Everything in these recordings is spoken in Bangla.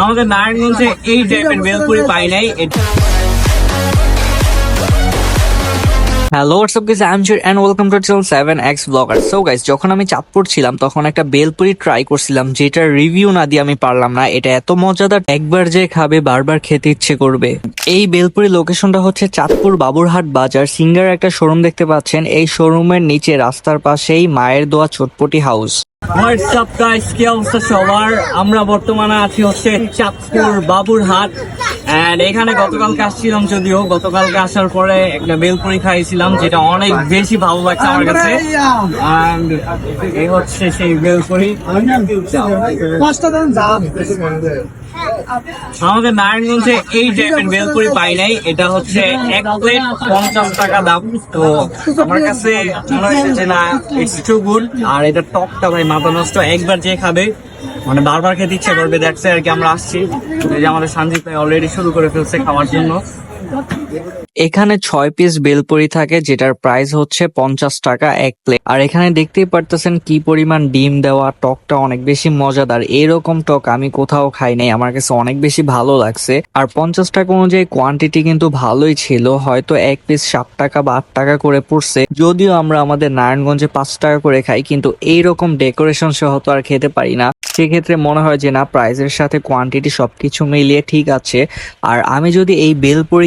আমাদের নারায়ণগঞ্জে এই টাইপের বেলপুরি পাই নাই। Hello WhatsApp guys I am জুর and welcome to channel 7x blogger so guys যখন আমি চাঁদপুর ছিলাম, তখন একটা বেলপুরি ট্রাই করছিলাম, যেটার রিভিউ না দিয়ে আমি পারলাম না। এটা এত মজাদার, একবার যে খাবে, বারবার খেতে ইচ্ছে করবে। এই বেলপুরি লোকেশনটা হচ্ছে চাঁদপুর বাবুরহাট বাজার, সিঙ্গার একটা শোরুম দেখতে পাচ্ছেন। এই শোরুমের নিচে, রাস্তার পাশেই মায়ের দোয়া চটপটি হাউস হোয়াটসঅ্যাপ গাইস কি অবস্থা সবার? আমরা বর্তমানে আছি হচ্ছে চাঁদপুর বাবুরহাট। এন্ড এখানে গতকালকে আসছিলাম যদিও গতকালকে আসার পরে একটা বেলপুরি খাইছিলাম যেটা অনেক বেশি ভালো লাগছে আমার কাছে। এই হচ্ছে সেই বেলপুরি আমাদের নারায়ণগঞ্জে এই টাইপের বেলপুরি পাই নাই এটা হচ্ছে এক প্লেট পঞ্চাশ টাকা দাম। তো আমার কাছে মনে যে না ইটস টু গুড আর এটা টকটা ভাই মাথা নষ্ট একবার যে খাবে মানে বারবার খেতে ইচ্ছে করবে দেখছে আর কি আমরা আসছি। এই যে আমাদের সঞ্জীব ভাই অলরেডি শুরু করে ফেলছে খাওয়ার জন্য। এখানে ছয় পিস বেলপুরি থাকে, যেটার প্রাইস হচ্ছে পঞ্চাশ টাকা এক প্লেট আর এখানে দেখতেই পারতেছেন কি পরিমাণ ডিম দেওয়া, টকটা অনেক বেশি মজাদার। এরকম টক আমি কোথাও খাই নাই, আমার কাছে অনেক বেশি ভালো লাগছে। আর পঞ্চাশ টাকা অনুযায়ী কোয়ান্টিটি কিন্তু ভালোই ছিল, হয়তো এক পিস সাত টাকা বা আট টাকা করে পড়ছে। যদিও আমরা আমাদের নারায়ণগঞ্জে পাঁচ টাকা করে খাই, কিন্তু এইরকম ডেকোরেশন সহ তো আর খেতে পারি না। সেক্ষেত্রে মনে হয় যে না প্রাইসের সাথে কোয়ান্টিটি সবকিছু মিলিয়ে ঠিক আছে। আর আমি যদি এই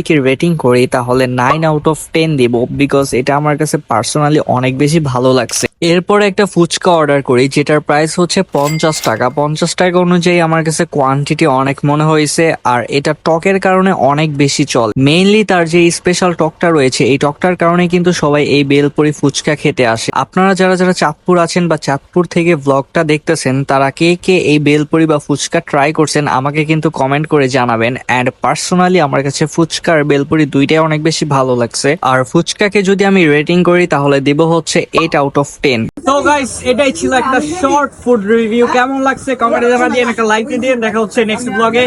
বেলপুরিকে রেটিং করি, তাহলে নাইন আউট অফ টেন দিব বিকজ এটা আমার কাছে পার্সোনালি অনেক বেশি ভালো লাগছে। এরপরে একটা ফুচকা অর্ডার করি, যেটার প্রাইস হচ্ছে পঞ্চাশ টাকা। পঞ্চাশ টাকা অনুযায়ী আমার কাছে কোয়ান্টিটি অনেক মনে হয়েছে, আর এটা টকের কারণে অনেক বেশি চল। মেইনলি তার যে স্পেশাল টকটা রয়েছে, এই টকটার কারণে কিন্তু সবাই এই বেলপুরি ফুচকা খেতে আসে। আপনারা যারা যারা চাঁদপুর আছেন বা চাঁদপুর থেকে ব্লগটা দেখতেছেন, তারা কে কে এই বেলপুরি বা ফুচকা ট্রাই করছেন, আমাকে কিন্তু কমেন্ট করে জানাবেন। অ্যান্ড পার্সোনালি আমার কাছে ফুচকা আর বেলপুরি দুইটাই অনেক বেশি ভালো লাগছে। আর ফুচকাকে যদি আমি রেটিং করি, তাহলে দেব হচ্ছে এইট আউট অফ টেন তো গাইস এটাই ছিল একটা শর্ট ফুড রিভিউ কেমন লাগছে? কমেন্টে জানা একটা লাইক দিয়ে দেখা হচ্ছে নেক্সট ব্লগে